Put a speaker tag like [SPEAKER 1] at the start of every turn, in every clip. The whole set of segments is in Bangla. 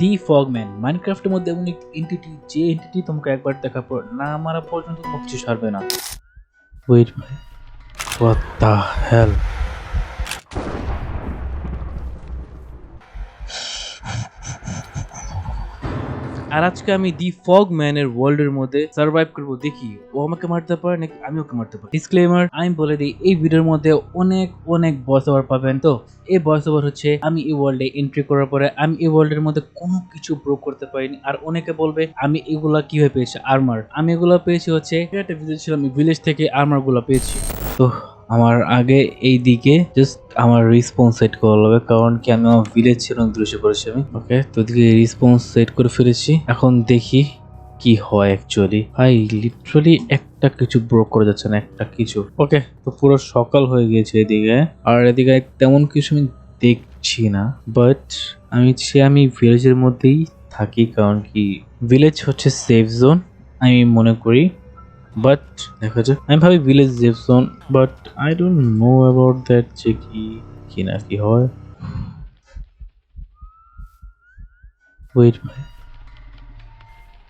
[SPEAKER 1] ডি ফগম্যান মাইনক্রাফটের মধ্যে এমন একটি এন্টিটি যে এন্টিটি তোমাকে একবার দেখা পর না মারা পর্যন্ত তোমার কিছু সারবে না। ওয়েট ভাই হোয়াট দ্য হেল আর আজকে আমি দি ফগ ম্যানের ওয়ার্ল্ডের মধ্যে সার্ভাইভ করব। দেখি, ও আমাকে মারতে পারে নাকি আমি ওকে মারতে পারি? ডিসক্লেমার আমি বলে দিই, এই ভিডিওর মধ্যে অনেক অনেক ভয়েস ওভার পাবেন। তো, এই ভয়েস ওভার হচ্ছে, আমি এই ওয়ার্ল্ডে এন্ট্রি করার পরে আমি এই ওয়ার্ল্ডের মধ্যে কোনো কিছু প্রো করতে পারিনি। আর অনেকে বলবে, আমি এগুলা কীভাবে পেয়েছি? আর্মার আমি এগুলো পেয়েছি হচ্ছে, একটা ভিলেজ আমি ভিলেজ থেকে আর্মারগুলো পেয়েছি। তো আমার আগে এই দিকে জাস্ট আমার রেসপন্স সেট করা হবে কারণ কি আমি আমার ভিলেজ ছিলাম দৃশ্য করেছি আমি। ওকে তো দিকে রেসপন্স সেট করে ফেলেছি। এখন দেখি কি হয় অ্যাকচুয়ালি ভাই লিটারালি একটা কিছু ব্রোক করে যাচ্ছে না, একটা কিছু। ওকে তো পুরো সকাল হয়ে গিয়েছে এদিকে। আর এদিকে তেমন কিছু আমি দেখছি না বাট আমি সে আমি ভিলেজের মধ্যেই থাকি, কারণ কি ভিলেজ হচ্ছে সেফ জোন আমি মনে করি। বাট দেখা যাক। আমি ভাবি village safe but I don't know about that যে কি কি না কি হয়। ওয়েট ভাই।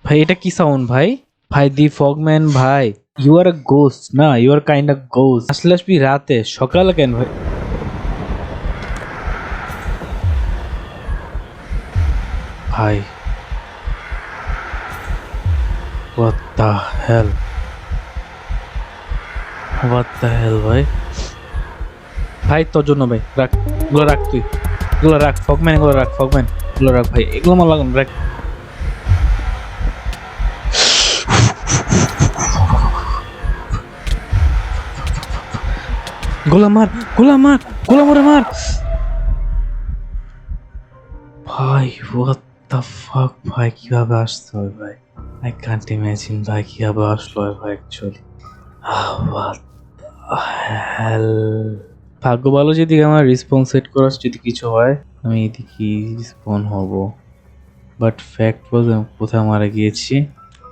[SPEAKER 1] ভাই, এটা কি সাউন্ড ভাই? ভাই দি ফগম্যান ভাই। ইউ আর আ গোস্ট না you are kind of ghost আসলে আসবি রাতে, সকালে কেন, ভাই? ভাই। What the hell? What the hell, ভাই? ভাই, তোর জন্য ভাই, রাখ, এগুলো রাখ তুই। এগুলো রাখ, ফগম্যান, এগুলো রাখ, ফগম্যান। এগুলো রাখ ভাই, এগুলো আমার লাগুন রাখ। গোলা মার গোলা মার গোলা মারে। ভাই, what the fuck, ভাই, কীভাবে আসতে হয়, ভাই? আই কান্ট ইমাজিন ভাই, কীভাবে আসলো ভাই অ্যাকচুয়ালি hell ভাগ্য ভালো যদি আমার রিসপন্স সেট করার যদি কিছু হয়, আমি এদিকে রিসপন হব। বাট ফ্যাক্ট আমি কোথায় মারা গিয়েছি?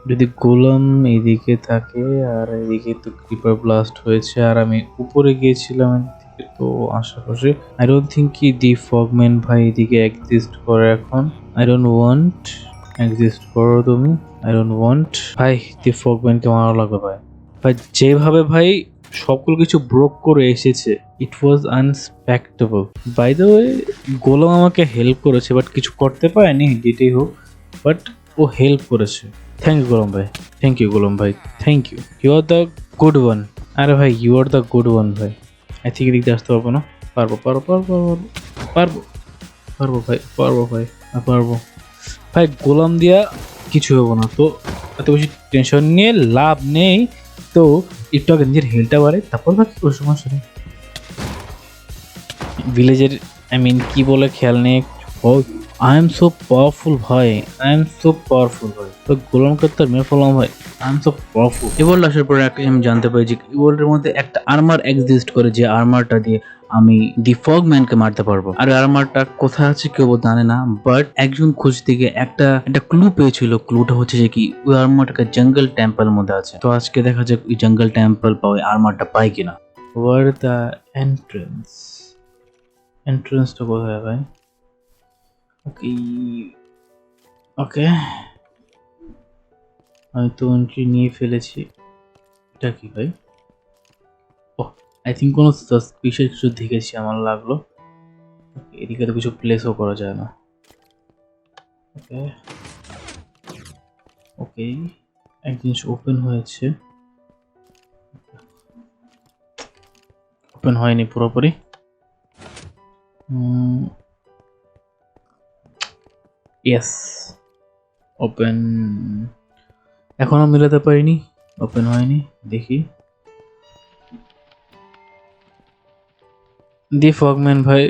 [SPEAKER 1] যদি গোলাম এদিকে থাকে আর এদিকে তো ক্রিপার ব্লাস্ট হয়েছে আর আমি উপরে গিয়েছিলাম এদিকে তো আশেপাশে আই ডোন্ট থিঙ্ক কি দি ফগম্যান ভাই এদিকে এক্সিস্ট করে এখন? আই ডোন্ট ওয়ান্ট এক্সিস্ট করো তুমি। আই ডোন্ট ওয়ান্ট ভাই দি ফগম্যানকে মারা লাগবে ভাই। ভাই যেভাবে ভাই সকল কিছু ব্রোক করে এসেছে। It was unexpectable by the way Golam আমাকে হেল্প করেছে বাট কিছু করতে পারেনি, যেটাই হোক বাট ও হেল্প করেছে। থ্যাংক ইউ গোলাম ভাই। থ্যাংক ইউ গোলাম ভাই। Thank you you are the good one আরে ভাই you are the good one ভাই। আই থিঙ্ক এদিকে আসতে পারব না। পারব পারব পারব পারব। পারব ভাই পারব ভাই পারব। ভাই, গোলাম দিয়া কিছু হব না, তো এত বেশি টেনশন নিয়ে লাভ নেই। তো একটু আগে নিজের হেলটা বাড়ে তারপর বাকি কোনো সমস্যা নেই ভিলেজের আই মিন কি বলে খেয়াল নেই। Oh I am so powerful ভাই। আই এম সো পাওয়ারফুল ভাই। তো গোলাম করতে মেরে ফেলাম, ভাই। আই এম সো পাওয়ারফুল এবার আসার পরে আমি জানতে পারি যে ইভোল্ডের মধ্যে একটা আর্মার এক্সিস্ট করে যে আর্মারটা দিয়ে আমি দি ফগ ম্যানকে মারতে পারব। আর আর্মারটা কোথায় আছে কেউ জানে না বাট একজন খুঁজতে গিয়ে একটা একটা ক্লু পেয়েছিল। ক্লুটা হচ্ছে যে কি, ওই আর্মারটাকে জঙ্গল টেম্পল মধ্যে আছে। তো আজকে দেখা যাক ওই জঙ্গল টেম্পল বা ওই আর্মারটা পাই কিনা। ওয়ার দ্য এন্ট্রেন্স এন্ট্রেন্সটা কোথায়, ভাই? ওকে। ওকে। আমি তো এন্ট্রি নিয়ে ফেলেছি। এটা কি ভাই? ও আই থিঙ্ক কোনো সাসপিশিয়াস কিছু দেখেছি আমার লাগল। Okay, এদিকে তো কিছু প্লেসও করা যায় না। ওকে। ওকে এক জিনিস ওপেন হয়েছে। ওপেন হয়নি পুরোপুরি। ইয়েস ওপেন এখনও মেলাতে পারিনি। ওপেন হয়নি। দেখি। দি ফগম্যান ভাই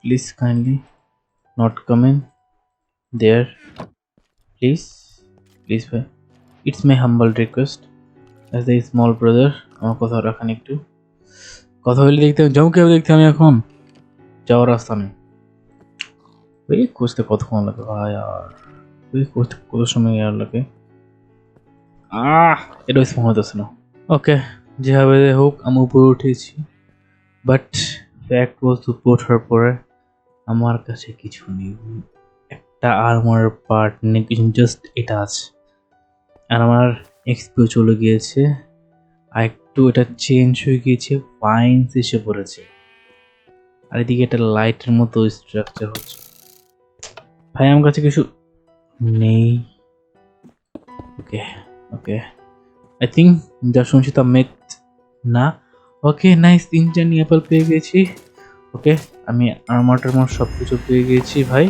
[SPEAKER 1] please kindly not coming there please please ভাই it's my humble request as the small brother আমার কথা রাখান একটু। কথা বলে দেখতে জমকে দেখতে আমি এখন। যাওয়ার রাস্তা নেই। ওই খুঁজতে কতক্ষণ লাগে? ভাই আর ওই খুঁজতে কত সময় আর লাগে? আহ! এটা স্মল হতেছে না ওকে যেভাবে হোক আমি উপরে উঠেছি। বাট ফ্যাক্ট বলতে উপরে ওঠার পরে আমার কাছে কিছু নেই। একটা আর্মার পার্ট নেই জাস্ট এটা আছে। আর আমার এক্সপিও চলে গিয়েছে। আর একটু এটা চেঞ্জ হয়ে গিয়েছে ফাইন্স এসে পড়েছে। আর এদিকে একটা লাইটের মতো স্ট্রাকচার হচ্ছে। ভাই, আমার কাছে কিছু নেই। ওকে ওকে। আই থিঙ্ক যা শুনছি তা মেক না। ওকে নাইস তিনটা অ্যাপেল পেয়ে গেছি। ওকে, আমি আর্মার টার্মার সব কিছু পেয়ে গেছি ভাই।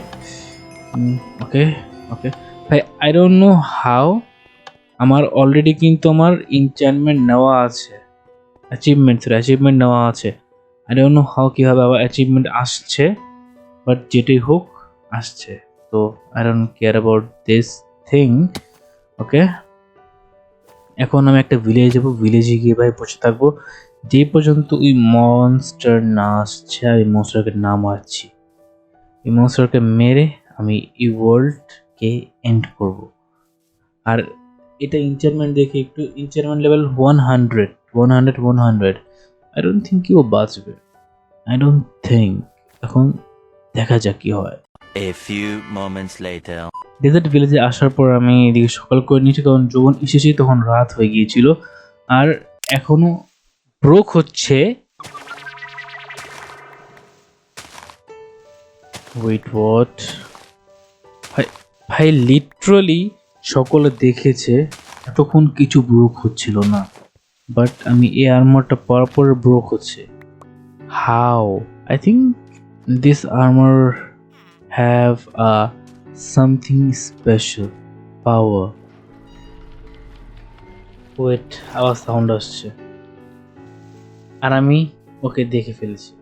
[SPEAKER 1] Okay okay. ভাই আই ডোন্ট নো হাউ আমার অলরেডি কিন্তু আমার ইনচ্যানমেন্ট নেওয়া আছে। অ্যাচিভমেন্ট সরি অ্যাচিভমেন্ট নেওয়া আছে। আই ডোন্ট নো হাউ কীভাবে আবার অ্যাচিভমেন্ট আসছে বাট যেটাই হোক, আসছে। তো I don't care about this thing okay এখন আমি একটা ভিলেজে যাব ভিলেজে গিয়ে ভাই বসে থাকব। যে পর্যন্ত ওই মনস্টার না আসছে আমি মনস্টারকে না মারছি, এই মনস্টারকে মেরে আমি এই ওয়ার্ল্ডকে এন্ড করব। আর এটা ইনচারমেন্ট দেখে একটু enchantment level one hundred one hundred one hundred I don't think কেউ বাঁচবে। আই ডোন্ট থিঙ্ক এখন দেখা যাক কি হয়।
[SPEAKER 2] A few moments later.
[SPEAKER 1] Desert ভিলেজে আসার পর আমি এদিকে সকাল করে নিয়েছি কারণ যখন এসেছি, তখন রাত হয়ে গিয়েছিল। আর এখনও ব্রোক হচ্ছে। ওয়েট ওয়াট ভাই লিটারালি সকলে দেখেছে, এতক্ষণ কিছু ব্রোক হচ্ছিল না। বাট আমি এই আর্মারটা পাওয়ার পর ব্রোক হচ্ছে। How I think this armour have a something special power. Wait আবার সাউন্ড আসছে। আর আমি ওকে দেখে ফেলেছি?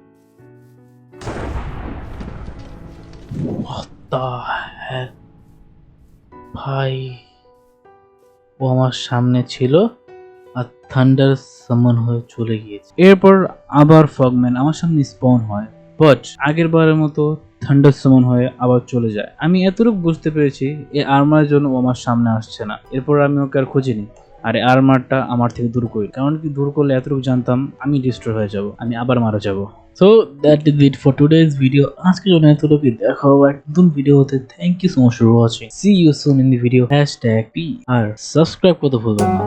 [SPEAKER 1] ভাই, ও আমার সামনে ছিল আর থান্ডার সামন হয়ে চলে গিয়েছে। এরপর আবার ফগম্যান আমার সামনে স্পন হয়। বাট আগের বারের মতো থান্ডার সামন হয়ে আবার চলে যায়। আমি এতটুকু বুঝতে পেরেছি, এই আর্মার জন্য ও আমার সামনে আসছে না। এরপর আমি ওকে আর খুঁজিনি আর এই আর্মারটা আমার থেকে দূর করি। কারণ কি দূর করলে এতটুকু জানতাম, আমি ডিস্ট্রয় হয়ে যাব, আমি আবার মারা যাব। So that is it for today's video আজকের জন্য এতটুকু দেখা হবে নতুন ভিডিও হতে thank you so much for watching see you soon in the video hashtag P R subscribe করতে ভুলবেন না।